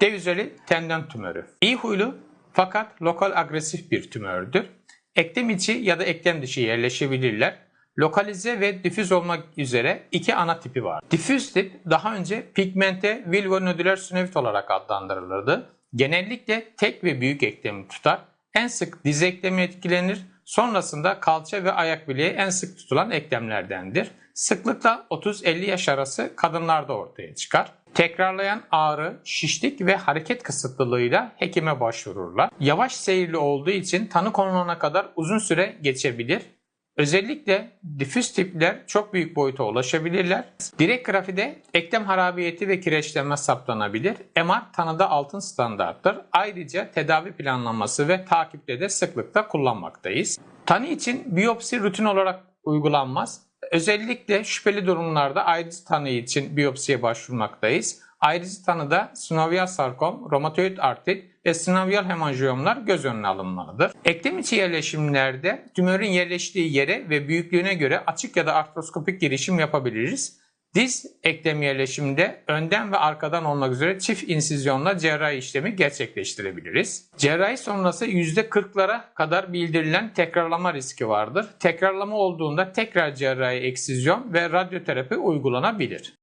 Devüzeli tendon tümörü. İyi huylu fakat lokal agresif bir tümördür. Eklem içi ya da eklem dışı yerleşebilirler. Lokalize ve difüz olmak üzere iki ana tipi var. Difüz tip daha önce pigmente vilvonodüler sünevit olarak adlandırılırdı. Genellikle tek ve büyük eklemi tutar. En sık diz eklemi etkilenir. Sonrasında kalça ve ayak bileği en sık tutulan eklemlerdendir. Sıklıkla 30-50 yaş arası kadınlarda ortaya çıkar. Tekrarlayan ağrı, şişlik ve hareket kısıtlılığıyla hekime başvururlar. Yavaş seyirli olduğu için tanı konulana kadar uzun süre geçebilir. Özellikle difüz tipler çok büyük boyuta ulaşabilirler. Direkt grafide eklem harabiyeti ve kireçlenme saptanabilir. MR tanıda altın standarttır. Ayrıca tedavi planlaması ve takipte de sıklıkla kullanmaktayız. Tanı için biyopsi rutin olarak uygulanmaz. Özellikle şüpheli durumlarda ayrıcı tanı için biyopsiye başvurmaktayız. Ayrıcı tanıda sinovial sarkom, romatoid artrit ve sinovial hemanjiyomlar göz önüne alınmalıdır. Eklem içi yerleşimlerde tümörün yerleştiği yere ve büyüklüğüne göre açık ya da artroskopik girişim yapabiliriz. Diz eklem yerleşiminde önden ve arkadan olmak üzere çift insizyonla cerrahi işlemi gerçekleştirebiliriz. Cerrahi sonrası %40'lara kadar bildirilen tekrarlama riski vardır. Tekrarlama olduğunda tekrar cerrahi eksizyon ve radyoterapi uygulanabilir.